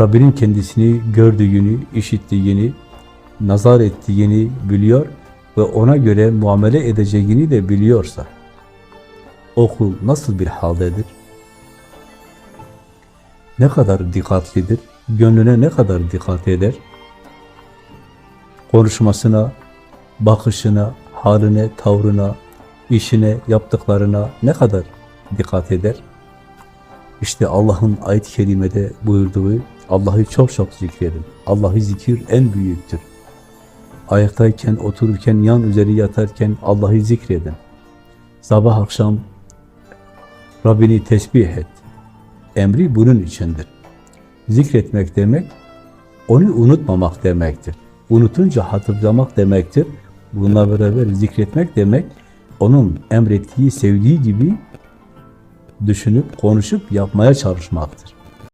Rabbinin kendisini gördüğünü, işittiğini, nazar ettiğini biliyor ve ona göre muamele edeceğini de biliyorsa, o kul nasıl bir haldedir? Ne kadar dikkatlidir? Gönlüne ne kadar dikkat eder? Konuşmasına, bakışına, haline, tavrına, işine, yaptıklarına ne kadar dikkat eder? İşte Allah'ın ayet-i kerimede buyurduğu Allah'ı çok çok zikredin. Allah'ı zikir en büyüktür. Ayaktayken, otururken, yan üzeri yatarken Allah'ı zikredin. Sabah akşam Rabbini tesbih et. Emri bunun içindir. Zikretmek demek, onu unutmamak demektir. Unutunca hatırlamak demektir. Bununla beraber zikretmek demek, onun emrettiği, sevdiği gibi düşünüp, konuşup yapmaya çalışmaktır.